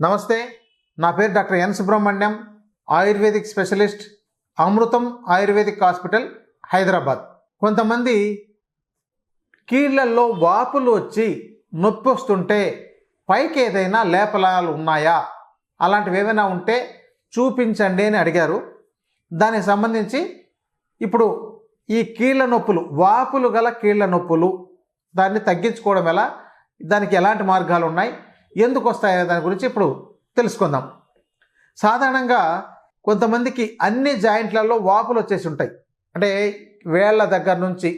నమస్తే నా పేరు doctor N Subrahmanyam ayurvedic specialist Amrutham ayurvedic hospital Hyderabad. కొంతమంది కీళ్ళల్లో వాపులు వచ్చి నొప్పి వస్తుంటే పైకి ఏదైనా లేపలాలు ఉన్నాయా? అలాంటివి ఏమైనా ఉంటే చూపించండి అని అడిగారు. దానికి సంబంధించి ఇప్పుడు ఈ కీళ్ళ నొప్పులు వాపులు గల కీళ్ళ నొప్పులు దాన్ని తగ్గించుకోవడం ఎలా? దానికి ఎలాంటి మార్గాలు ఉన్నాయి? ఎందుకు వస్తాయనే దాని గురించి ఇప్పుడు తెలుసుకుందాం. సాధారణంగా కొంతమందికి అన్ని జాయింట్లలో వాపులు వచ్చేసి ఉంటాయి. అంటే వేళ్ళ దగ్గర నుంచి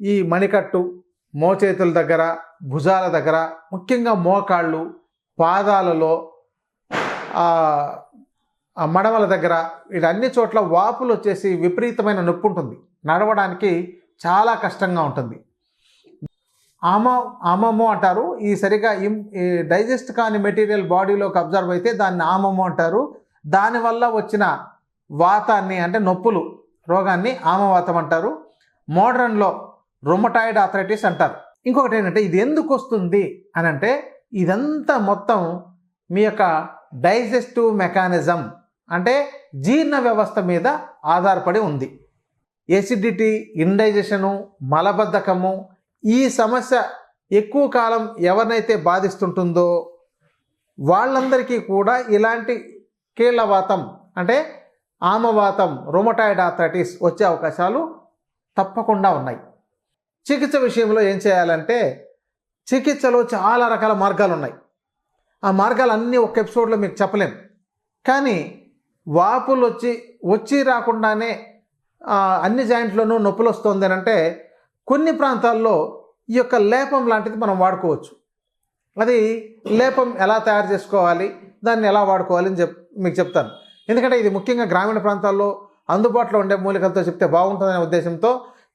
ఈ మణికట్టు మోచేతుల దగ్గర భుజాల దగ్గర ముఖ్యంగా మోకాళ్ళు పాదాలలో మడమల దగ్గర వీటన్ని చోట్ల వాపులు వచ్చేసి విపరీతమైన నొప్పి ఉంటుంది నడవడానికి చాలా కష్టంగా ఉంటుంది. ఆమ ఆమము అంటారు. ఈ సరిగా డైజెస్ట్ కాని మెటీరియల్ బాడీలోకి అబ్జర్వ్ అయితే దాన్ని ఆమము అంటారు. దానివల్ల వచ్చిన వాతాన్ని అంటే నొప్పులు రోగాన్ని ఆమవాతం అంటారు. మోడర్న్లో రొమటాయిడ్ ఆథరైటిస్ అంటారు. ఇంకొకటి ఏంటంటే ఇది ఎందుకు వస్తుంది అని అంటే ఇదంతా మొత్తం మీ యొక్క డైజెస్టివ్ మెకానిజం అంటే జీర్ణ వ్యవస్థ మీద ఆధారపడి ఉంది. ఎసిడిటీ ఇండైజెషను మలబద్ధకము ఈ సమస్య ఎక్కువ కాలం ఎవరినైతే బాధిస్తుంటుందో వాళ్ళందరికీ కూడా ఇలాంటి కీళ్ళవాతం అంటే ఆమవాతం రొమటాయిడ్ ఆథరైటిస్ వచ్చే అవకాశాలు తప్పకుండా ఉన్నాయి. చికిత్స విషయంలో ఏం చేయాలంటే చికిత్సలో చాలా రకాల మార్గాలు ఉన్నాయి ఆ మార్గాలు అన్నీ ఒక ఎపిసోడ్లో మీకు చెప్పలేం. కానీ వాపులు వచ్చి వచ్చి రాకుండానే అన్ని జాయింట్లోనూ నొప్పులు వస్తుంది అని అంటే కొన్ని ప్రాంతాల్లో ఈ యొక్క లేపం లాంటిది మనం వాడుకోవచ్చు. అది లేపం ఎలా తయారు చేసుకోవాలి దాన్ని ఎలా వాడుకోవాలి అని చెప్ మీకు చెప్తాను. ఎందుకంటే ఇది ముఖ్యంగా గ్రామీణ ప్రాంతాల్లో అందుబాటులో ఉండే మూలికలతో చెప్తే బాగుంటుందనే ఉద్దేశంతో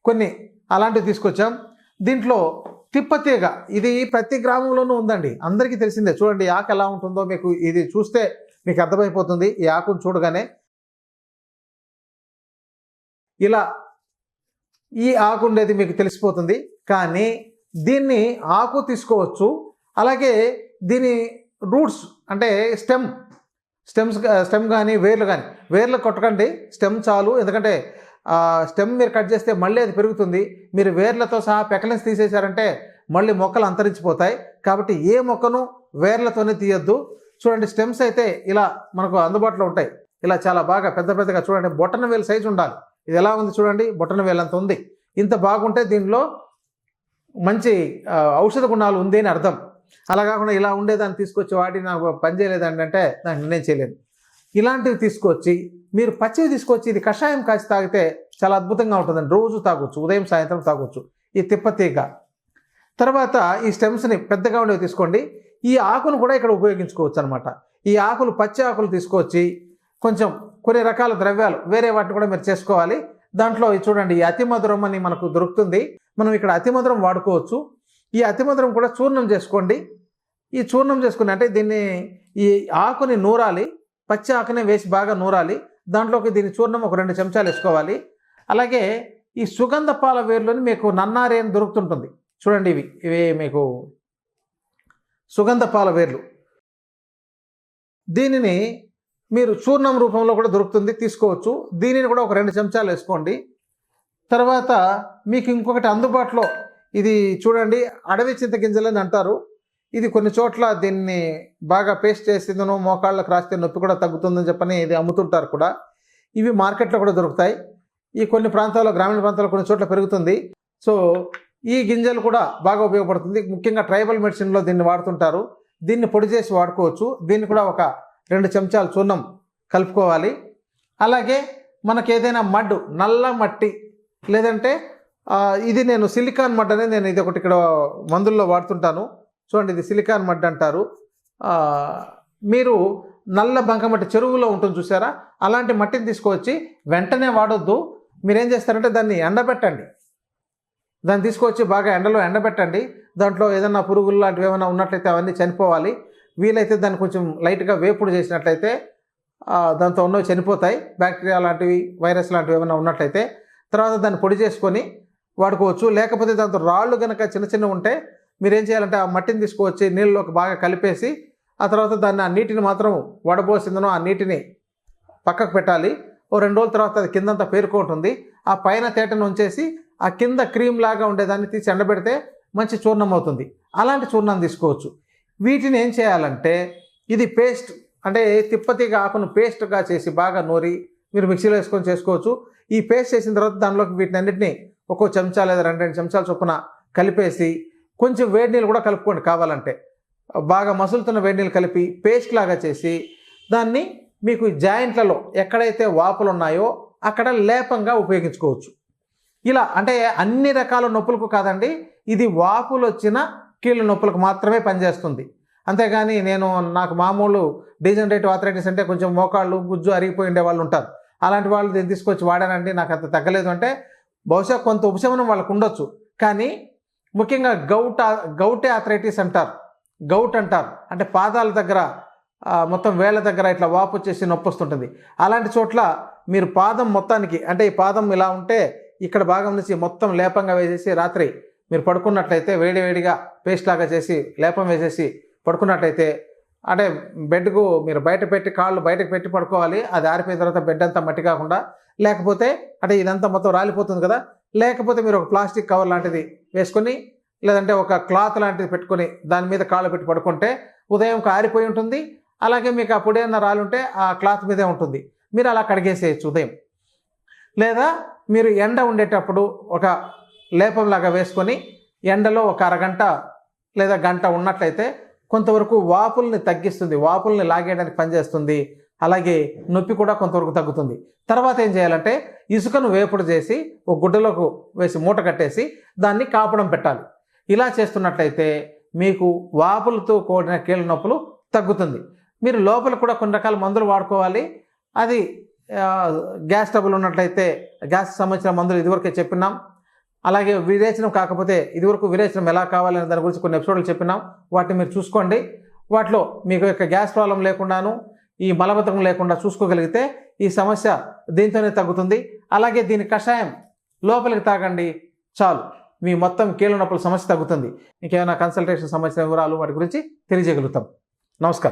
కొన్ని అలాంటివి తీసుకొచ్చాం. దీంట్లో తిప్పతీగ ఇది ప్రతి గ్రామంలోనూ ఉందండి. అందరికీ తెలిసిందే. చూడండి ఆకు ఎలా ఉంటుందో మీకు ఇది చూస్తే మీకు అర్థమైపోతుంది. ఈ ఆకును చూడగానే ఇలా ఈ ఆకు ఉండేది మీకు తెలిసిపోతుంది. కానీ దీన్ని ఆకు తీసుకోవచ్చు. అలాగే దీని రూట్స్ అంటే స్టెమ్ స్టెమ్స్ స్టెమ్ కానీ వేర్లు కానీ వేర్లు కొట్టకండి. స్టెమ్ చాలు. ఎందుకంటే స్టెమ్ మీరు కట్ చేస్తే మళ్ళీ అది పెరుగుతుంది. మీరు వేర్లతో సహా పెకలెన్స్ తీసేశారంటే మళ్ళీ మొక్కలు అంతరించిపోతాయి. కాబట్టి ఏ మొక్కను వేర్లతోనే తీయొద్దు. చూడండి స్టెమ్స్ అయితే ఇలా మనకు అందుబాటులో ఉంటాయి. ఇలా చాలా బాగా పెద్ద పెద్దగా చూడండి. బొట్టన వేలు సైజు ఉండాలి. ఇది ఎలా ఉంది చూడండి బొట్టన వేలంత ఉంది. ఇంత బాగుంటే దీనిలో మంచి ఔషధ గుణాలు ఉంది అని అర్థం. అలా కాకుండా ఇలా ఉండేదాన్ని తీసుకొచ్చి వాటిని నాకు పని చేయలేదండి అంటే దాన్ని నిర్ణయం చేయలేను ఇలాంటివి తీసుకొచ్చి మీరు పచ్చివి తీసుకొచ్చి ఇది కషాయం కాచి తాగితే చాలా అద్భుతంగా ఉంటుందండి. రోజు తాగొచ్చు ఉదయం సాయంత్రం తాగొచ్చు. ఈ తిప్పతీగ తర్వాత ఈ స్టెమ్స్ని పెద్దగా ఉండేవి తీసుకోండి. ఈ ఆకును కూడా ఇక్కడ ఉపయోగించుకోవచ్చు అనమాట ఈ ఆకులు పచ్చి ఆకులు తీసుకొచ్చి కొంచెం కొన్ని రకాల ద్రవ్యాలు వేరే వాటిని కూడా మీరు చేసుకోవాలి. దాంట్లో ఇది చూడండి ఈ అతి మధురం అని మనకు దొరుకుతుంది. మనం ఇక్కడ అతి మధురం వాడుకోవచ్చు. ఈ అతి మధురం కూడా చూర్ణం చేసుకోండి. ఈ చూర్ణం చేసుకుని అంటే దీన్ని ఈ ఆకుని నూరాలి. పచ్చి ఆకునే వేసి బాగా నూరాలి. దాంట్లోకి దీని చూర్ణం ఒక రెండు చెంచాలు వేసుకోవాలి. అలాగే ఈ సుగంధ పాల వేరులోని మీకు నన్నారే అని దొరుకుతుంటుంది. చూడండి ఇవి. ఇవి మీకు సుగంధ పాల వేర్లు. దీనిని మీరు చూర్ణం రూపంలో కూడా దొరుకుతుంది తీసుకోవచ్చు. దీనిని కూడా ఒక రెండు చెంచాలు వేసుకోండి. తర్వాత మీకు ఇంకొకటి అందుబాటులో ఇది చూడండి అడవి చింతగింజలని అంటారు. ఇది కొన్ని చోట్ల దీన్ని బాగా పేస్ట్ చేసిందను మోకాళ్ళకు రాస్తే నొప్పి కూడా తగ్గుతుందని చెప్పని ఇది అమ్ముతుంటారు కూడా. ఇవి మార్కెట్లో కూడా దొరుకుతాయి. ఈ కొన్ని ప్రాంతాల్లో గ్రామీణ ప్రాంతాల్లో కొన్ని చోట్ల పెరుగుతుంది. సో ఈ గింజలు కూడా బాగా ఉపయోగపడుతుంది. ముఖ్యంగా ట్రైబల్ మెడిసిన్లో దీన్ని వాడుతుంటారు. దీన్ని పొడి చేసి వాడుకోవచ్చు. దీన్ని కూడా ఒక రెండు చెంచాలు చూర్ణం కలుపుకోవాలి. అలాగే మనకి ఏదైనా మడ్డు నల్ల మట్టి లేదంటే ఇది నేను సిలికాన్ మడ్ అనేది నేను ఇది ఒకటి ఇక్కడ మందుల్లో వాడుతుంటాను. చూడండి ఇది సిలికాన్ మడ్ అంటారు. మీరు నల్ల బంకమట్టి చెరువులో ఉంటుంది చూసారా? అలాంటి మట్టిని తీసుకొచ్చి వెంటనే వాడొద్దు. మీరేం చేస్తారంటే దాన్ని ఎండబెట్టండి. దాన్ని తీసుకొచ్చి బాగా ఎండలో ఎండబెట్టండి. దాంట్లో ఏదైనా పురుగులు లాంటివి ఏమైనా ఉన్నట్లయితే అవన్నీ చనిపోవాలి. వీలైతే దాన్ని కొంచెం లైట్గా వేపుడు చేసినట్లయితే దాంతో ఉన్నవి చనిపోతాయి. బ్యాక్టీరియా లాంటివి వైరస్ లాంటివి ఏమైనా ఉన్నట్లయితే తర్వాత దాన్ని పొడి చేసుకొని వాడుకోవచ్చు. లేకపోతే దాంతో రాళ్ళు కనుక చిన్న చిన్న ఉంటే మీరు ఏం చేయాలంటే ఆ మట్టిని తీసుకువచ్చి నీళ్ళలోకి బాగా కలిపేసి ఆ తర్వాత దాన్ని ఆ నీటిని మాత్రం వడబోసిందనో ఆ నీటిని పక్కకు పెట్టాలి. ఓ రెండు రోజుల తర్వాత అది కిందంతా పేరుకుంటుంది. ఆ పైన తేటను ఉంచేసి ఆ కింద క్రీమ్ లాగా ఉండేదాన్ని తీసి ఎండబెడితే మంచి చూర్ణం అవుతుంది అలాంటి చూర్ణం తీసుకోవచ్చు. వీటిని ఏం చేయాలంటే ఇది పేస్ట్ అంటే తిప్పతిగా ఆకును పేస్ట్గా చేసి బాగా నూరి మీరు మిక్సీలో వేసుకొని చేసుకోవచ్చు. ఈ పేస్ట్ చేసిన తర్వాత దానిలోకి వీటిని అన్నింటినీ ఒక్కో చెంచా లేదా రెండు రెండు చెంచాల చొప్పున కలిపేసి కొంచెం వేడి నీళ్ళు కూడా కలుపుకోండి కావాలంటే. బాగా మసులుతున్న వేడి నీళ్ళు కలిపి పేస్ట్ లాగా చేసి దాన్ని మీకు జాయింట్లలో ఎక్కడైతే వాపులు ఉన్నాయో అక్కడ లేపంగా ఉపయోగించుకోవచ్చు. ఇలా అంటే అన్ని రకాల నొప్పులకు కాదండి ఇది వాపులు వచ్చిన కీళ్ళ నొప్పులకు మాత్రమే పనిచేస్తుంది. అంతేగాని నేను నాకు మామూలు డీజనరేటివ్ ఆథరైటిస్ అంటే కొంచెం మోకాళ్ళు గుజ్జు అరిగిపోయి ఉండే వాళ్ళు ఉంటారు. అలాంటి వాళ్ళు దీన్ని తీసుకొచ్చి వాడానండి నాకు అంత తగ్గలేదు అంటే బహుశా కొంత ఉపశమనం వాళ్ళకు ఉండొచ్చు. కానీ ముఖ్యంగా గౌట్ గౌటే ఆథరైటిస్ అంటారు. గౌట్ అంటారు. అంటే పాదాల దగ్గర మొత్తం వేళ్ళ దగ్గర ఇట్లా వాపు వచ్చేసి నొప్పి వస్తుంటుంది. అలాంటి చోట్ల మీరు పాదం మొత్తానికి అంటే ఈ పాదం ఇలా ఉంటే ఇక్కడ భాగం నుంచి మొత్తం లేపంగా వేసేసి రాత్రి మీరు పడుకున్నట్లయితే వేడి వేడిగా పేస్ట్ లాగా చేసి లేపం వేసేసి పడుకున్నట్లయితే అంటే బెడ్కు మీరు బయట పెట్టి కాళ్ళు బయటకు పెట్టి పడుకోవాలి. అది ఆరిపోయిన తర్వాత బెడ్ అంతా మట్టి కాకుండా లేకపోతే అంటే ఇదంతా మొత్తం రాలిపోతుంది కదా లేకపోతే మీరు ఒక ప్లాస్టిక్ కవర్ లాంటిది వేసుకొని లేదంటే ఒక క్లాత్ లాంటిది పెట్టుకొని దాని మీద కాళ్ళు పెట్టి పడుకుంటే ఉదయం కారిపోయి ఉంటుంది. అలాగే మీకు ఆ పొడి అన్న రాలుంటే ఆ క్లాత్ మీదే ఉంటుంది. మీరు అలా కడిగేసేయచ్చు ఉదయం. లేదా మీరు ఎండ ఉండేటప్పుడు ఒక లేపంలాగా వేసుకొని ఎండలో ఒక అరగంట లేదా గంట ఉన్నట్లయితే కొంతవరకు వాపుల్ని తగ్గిస్తుంది వాపుల్ని లాగేయడానికి పనిచేస్తుంది. అలాగే నొప్పి కూడా కొంతవరకు తగ్గుతుంది. తర్వాత ఏం చేయాలంటే ఇసుకను వేపుడు చేసి ఒక గుడ్డలోకి వేసి మూట కట్టేసి దాన్ని కాపడం పెట్టాలి. ఇలా చేస్తున్నట్లయితే మీకు వాపులతో కూడిన కీళ్ళ నొప్పులు తగ్గుతుంది. మీరు లోపల కూడా కొన్ని రకాల మందులు వాడుకోవాలి. అది గ్యాస్ ట్రబుల్ ఉన్నట్లయితే గ్యాస్ సంబంధించిన మందులు ఇదివరకే చెప్పినాం. అలాగే విరేచనం కాకపోతే ఇదివరకు విరేచనం ఎలా కావాలనే దాని గురించి కొన్ని ఎపిసోడ్లు చెప్పినాం. వాటిని మీరు చూసుకోండి. వాటిలో మీకు యొక్క గ్యాస్ ప్రాబ్లం లేకుండాను ఈ మలబద్ధకం లేకుండా చూసుకోగలిగితే ఈ సమస్య దీంతోనే తగ్గుతుంది. అలాగే దీని కషాయం లోపలికి తాగండి చాలు. మీ మొత్తం కీళ్ళ నొప్పుల సమస్య తగ్గుతుంది. ఇంకేమైనా కన్సల్టేషన్ సంబంధించిన వివరాలు వాటి గురించి తెలియజేయగలుగుతాం. నమస్కారం.